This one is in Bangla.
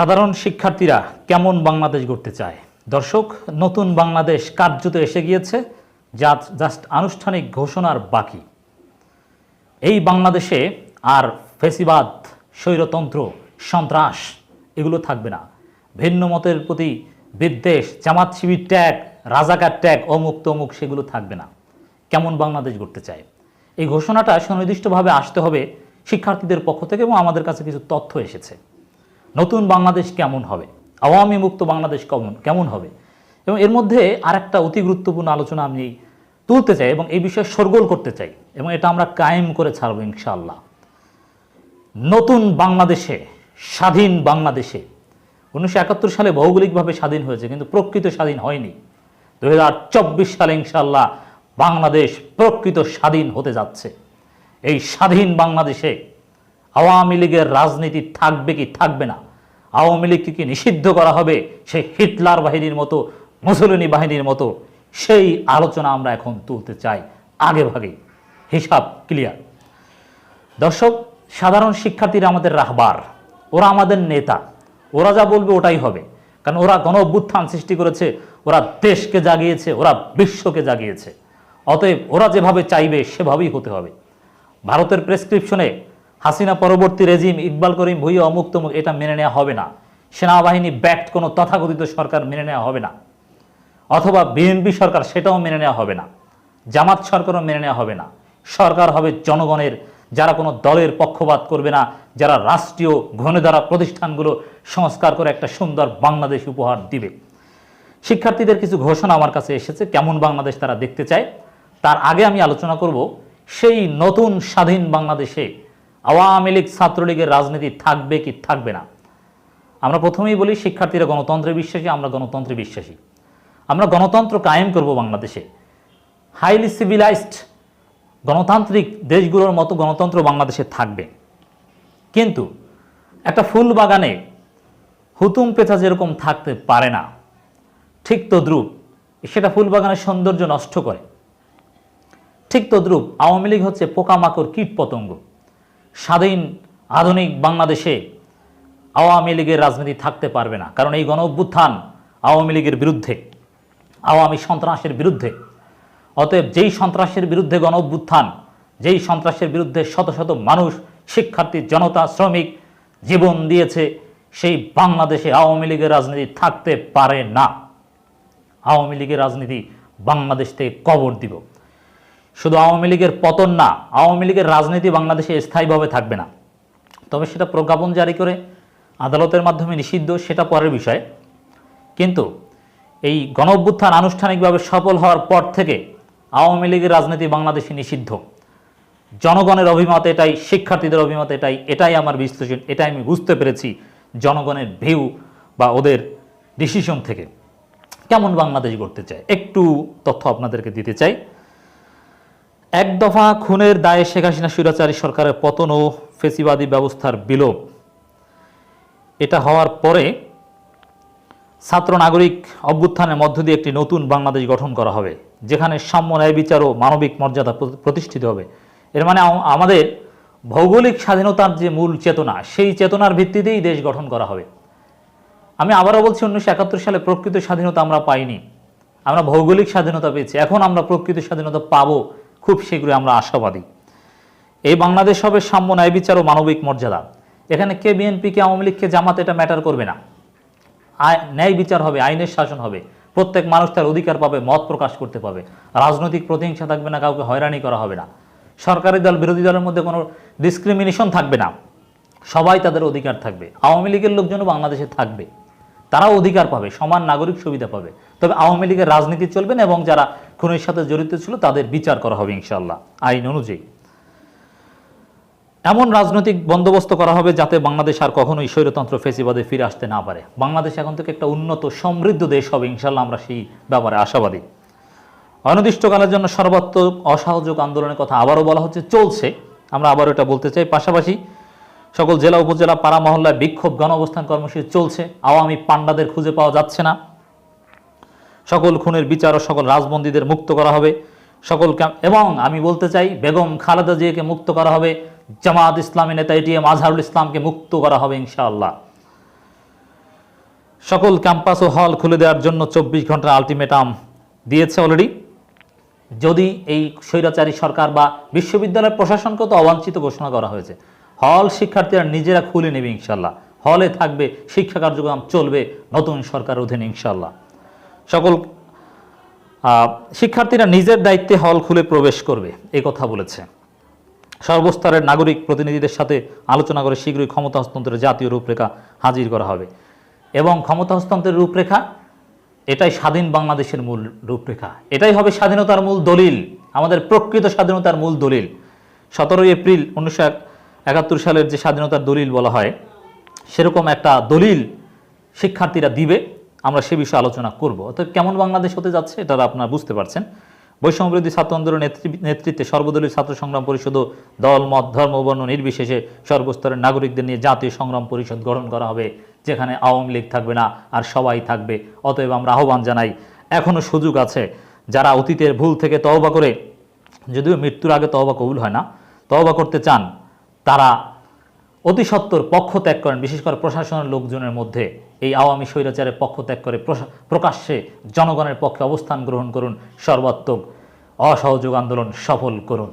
সাধারণ শিক্ষার্থীরা কেমন বাংলাদেশ গড়তে চায়? দর্শক, নতুন বাংলাদেশ কার্যত এসে গিয়েছে যা জাস্ট আনুষ্ঠানিক ঘোষণার বাকি। এই বাংলাদেশে আর ফেসিবাদ, স্বৈরতন্ত্র, সন্ত্রাস এগুলো থাকবে না। ভিন্ন মতের প্রতি বিদ্বেষ, জামাত শিবির ট্যাগ রাজাকার ট্যাগ অমুক তমুক সেগুলো থাকবে না। কেমন বাংলাদেশ গড়তে চায়? এই ঘোষণাটা সুনির্দিষ্টভাবে আসতে হবে শিক্ষার্থীদের পক্ষ থেকে এবং আমাদের কাছে কিছু তথ্য এসেছে। নতুন বাংলাদেশ কেমন হবে? আওয়ামী মুক্ত বাংলাদেশ কেমন কেমন হবে? এবং এর মধ্যে আরেকটা অতি গুরুত্বপূর্ণ আলোচনা আমি তুলতে চাই এবং এই বিষয়ে সরগোল করতে চাই এবং এটা আমরা কায়েম করে ছাড়বো ইনশাআল্লাহ। নতুন বাংলাদেশে, স্বাধীন বাংলাদেশে, উনিশশো একাত্তর সালে ভৌগোলিকভাবে স্বাধীন হয়েছে, কিন্তু প্রকৃত স্বাধীন হয়নি। দু হাজার চব্বিশ সালে ইনশাল্লাহ বাংলাদেশ প্রকৃত স্বাধীন হতে যাচ্ছে। এই স্বাধীন বাংলাদেশে আওয়ামী লীগের রাজনীতি থাকবে কি থাকবে না? আওয়ামী লীগকে কি নিষিদ্ধ করা হবে? সেই হিটলার বাহিনীর মতো, মুসলিনী বাহিনীর মতো, সেই আলোচনা আমরা এখন তুলতে চাই আগে ভাগে হিসাব ক্লিয়ার দর্শক, সাধারণ শিক্ষার্থীরা আমাদের রাহবার। ওরা আমাদের নেতা। ওরা যা বলবে ওটাই হবে। কারণ ওরা গণ অভ্যুত্থান সৃষ্টি করেছে, ওরা দেশকে জাগিয়েছে, ওরা বিশ্বকে জাগিয়েছে। অতএব ওরা যেভাবে চাইবে সেভাবেই হতে হবে। ভারতের প্রেসক্রিপশনে হাসিনা পরবর্তী রেজিম ইকবাল করিম ভুইয়া অমুক তমুক এটা মেনে নেওয়া হবে না। সেনাবাহিনী ব্যাক্ট কোনো তথাকথিত সরকার মেনে নেওয়া হবে না। অথবা বিএনপি সরকার সেটাও মেনে নেওয়া হবে না। জামাত সরকারও মেনে নেওয়া হবে না। সরকার হবে জনগণের, যারা কোনো দলের পক্ষপাত করবে না, যারা রাষ্ট্রীয় ঘনেধারা প্রতিষ্ঠানগুলো সংস্কার করে একটা সুন্দর বাংলাদেশ উপহার দিবে। শিক্ষার্থীদের কিছু ঘোষণা আমার কাছে এসেছে, কেমন বাংলাদেশ তারা দেখতে চায়। তার আগে আমি আলোচনা করব, সেই নতুন স্বাধীন বাংলাদেশে আওয়ামী লীগ ছাত্রলীগের রাজনীতি থাকবে কি থাকবে না? আমরা প্রথমেই বলি শিক্ষার্থীরা গণতন্ত্রে বিশ্বাসী, আমরা গণতন্ত্রে বিশ্বাসী। আমরা গণতন্ত্র কায়েম করব বাংলাদেশে। হাইলি সিভিলাইজড গণতান্ত্রিক দেশগুলোর মতো গণতন্ত্র বাংলাদেশে থাকবে। কিন্তু একটা ফুল বাগানে হুতুম পেঁচা যেরকম থাকতে পারে না, ঠিক তদ্রূপ সেটা ফুল বাগানের সৌন্দর্য নষ্ট করে। ঠিক তদ্রূপ আওয়ামী লীগ হচ্ছে পোকামাকড় কীট পতঙ্গ স্বাধীন আধুনিক বাংলাদেশে আওয়ামী লীগের রাজনীতি থাকতে পারবে না। কারণ এই গণ অভ্যুত্থান আওয়ামী লীগের বিরুদ্ধে, আওয়ামী সন্ত্রাসের বিরুদ্ধে, অতএব যেই সন্ত্রাসের বিরুদ্ধে গণ অভ্যুত্থান যেই সন্ত্রাসের বিরুদ্ধে শত শত মানুষ, শিক্ষার্থী, জনতা, শ্রমিক জীবন দিয়েছে, সেই বাংলাদেশে আওয়ামী লীগের রাজনীতি থাকতে পারে না। আওয়ামী লীগের রাজনীতি বাংলাদেশ থেকে কবর দিব। শুধু আওয়ামী লীগের পতন না, আওয়ামী লীগের রাজনীতি বাংলাদেশে স্থায়ীভাবে থাকবে না। তবে সেটা প্রজ্ঞাপন জারি করে আদালতের মাধ্যমে নিষিদ্ধ, সেটা পরের বিষয়। কিন্তু এই গণ অভ্যুত্থান আনুষ্ঠানিকভাবে সফল হওয়ার পর থেকে আওয়ামী লীগের রাজনীতি বাংলাদেশে নিষিদ্ধ। জনগণের অভিমত এটাই, শিক্ষার্থীদের অভিমত এটাই এটাই আমার বিশ্লেষণ, এটাই আমি বুঝতে পেরেছি জনগণের ভিউ বা ওদের ডিসিশন থেকে। কেমন বাংলাদেশ গড়তে চায়? একটু তথ্য আপনাদেরকে দিতে চাই। এক দফা খুনের দায়ে শেখ হাসিনা, স্বৈরাচারী সরকারের পতন ও ফেসিবাদী ব্যবস্থার বিলোপ। এটা হওয়ার পরে ছাত্র নাগরিক অভ্যুত্থানের মধ্য দিয়ে একটি নতুন বাংলাদেশ গঠন করা হবে, যেখানে সাম্য ন্যায় বিচার ও মানবিক মর্যাদা প্রতিষ্ঠিত হবে। এর মানে আমাদের ভৌগোলিক স্বাধীনতার যে মূল চেতনা, সেই চেতনার ভিত্তিতেই দেশ গঠন করা হবে। আমি আবারও বলছি, উনিশশো একাত্তর সালে প্রকৃত স্বাধীনতা আমরা পাইনি। আমরা ভৌগোলিক স্বাধীনতা পেয়েছি, এখন আমরা প্রকৃত স্বাধীনতা পাবো খুব শীঘ্রই আমরা আশাবাদী। এই বাংলাদেশ হবে সাম্য ন্যায় বিচার ও মানবিক মর্যাদা। এখানে কে বিএনপি, কে আওয়ামী লীগকে জামাত, এটা ম্যাটার করবে না। ন্যায় বিচার হবে, আইনের শাসন হবে। প্রত্যেক মানুষ তার অধিকার পাবে, মত প্রকাশ করতে পাবে। রাজনৈতিক প্রতিহিংসা থাকবে না, কাউকে হয়রানি করা হবে না। সরকারি দল, বিরোধী দলের মধ্যে কোনো ডিসক্রিমিনেশন থাকবে না। সবাই তাদের অধিকার থাকবে। আওয়ামী লীগের লোকজনও বাংলাদেশে থাকবে। তারাও অধিকার পাবে, সমান নাগরিক সুবিধা পাবে। তবে আওয়ামী লীগের রাজনীতি চলবে না এবং যারা খুনের সাথে জড়িত ছিল, তাদের বিচার করা হবে ইনশাল্লাহ আইন অনুযায়ী। এমন রাজনৈতিক বন্দোবস্ত করা হবে যাতে বাংলাদেশ আর কখনোই স্বৈরতন্ত্র ফেসিবাদে ফিরে আসতে না পারে। বাংলাদেশ এখন থেকে একটা উন্নত, সমৃদ্ধ দেশ হবে ইনশাল্লাহ আমরা সেই ব্যাপারে আশাবাদী। অনির্দিষ্টকালের জন্য সর্বাত্মক অসহযোগ আন্দোলনের কথা আবারও বলা হচ্ছে, চলছে। আমরা আবারও এটা বলতে চাই, পাশাপাশি সকল জেলা, উপজেলা, পাড়া মহল্লায় বিক্ষোভ গণ অবস্থান কর্মসূচি চলছে। আওয়ামী পাণ্ডাদের খুঁজে পাওয়া যাচ্ছে না। সকল খুনের বিচার ও সকল রাজবন্দীদের মুক্ত করা হবে। সকল এবং আমি বলতে চাই, বেগম খালেদা জিয়াকে মুক্ত করা হবে, জামাত ইসলামী নেতা এটিএম আজহারুল ইসলামকে মুক্ত করা হবে ইনশাআল্লাহ। সকল ক্যাম্পাস ও হল খুলে দেওয়ার জন্য চব্বিশ ঘণ্টার আলটিমেটাম দিয়েছে অলরেডি। যদি এই স্বৈরাচারী সরকার বা বিশ্ববিদ্যালয় প্রশাসনকে তো অবাঞ্ছিত ঘোষণা করা হয়েছে। হল শিক্ষার্থীরা নিজেরা খুলে নেবে ইনশাল্লাহ হলে থাকবে, শিক্ষা কার্যক্রম চলবে, নতুন সরকার অধীনে ইনশাল্লাহ সকল শিক্ষার্থীরা নিজের দায়িত্বে হল খুলে প্রবেশ করবে এই কথা বলেছে। সর্বস্তরের নাগরিক প্রতিনিধিদের সাথে আলোচনা করে শীঘ্রই ক্ষমতা হস্তান্তরের জাতীয় রূপরেখা হাজির করা হবে। এবং ক্ষমতা হস্তান্তরের রূপরেখা, এটাই স্বাধীন বাংলাদেশের মূল রূপরেখা। এটাই হবে স্বাধীনতার মূল দলিল, আমাদের প্রকৃত স্বাধীনতার মূল দলিল। সতেরোই এপ্রিল উনিশশো একাত্তর সালের যে স্বাধীনতার দলিল বলা হয়, সেরকম একটা দলিল শিক্ষার্থীরা দিবে। আমরা সে বিষয়ে আলোচনা করব। অর্থাৎ কেমন বাংলাদেশ হতে যাচ্ছে এটা আপনারা বুঝতে পারছেন। বৈষম্যবিরোধী ছাত্র আন্দোলনের নেতৃ- নেতৃত্বে সর্বদলীয় ছাত্র সংগ্রাম পরিষদ ও দল, মত, ধর্ম, বর্ণ নির্বিশেষে সর্বস্তরের নাগরিকদের নিয়ে জাতীয় সংগ্রাম পরিষদ গঠন করা হবে, যেখানে আওয়ামী লীগ থাকবে না আর সবাই থাকবে। অতএব আমরা আহ্বান জানাই এখনও সুযোগ আছে যারা অতীতের ভুল থেকে তওবা করে, যদিও মৃত্যুর আগে তওবা কবুল হয় না, তওবা করতে চান, তারা অতি সত্বর পক্ষ ত্যাগ করেন, বিশেষ করে প্রশাসনের লোকজনের মধ্যে। এই আওয়ামী স্বৈরাচারের পক্ষ ত্যাগ করে প্রকাশ্যে জনগণের পক্ষে অবস্থান গ্রহণ করুন, সর্বাত্মক অসহযোগ আন্দোলন সফল করুন।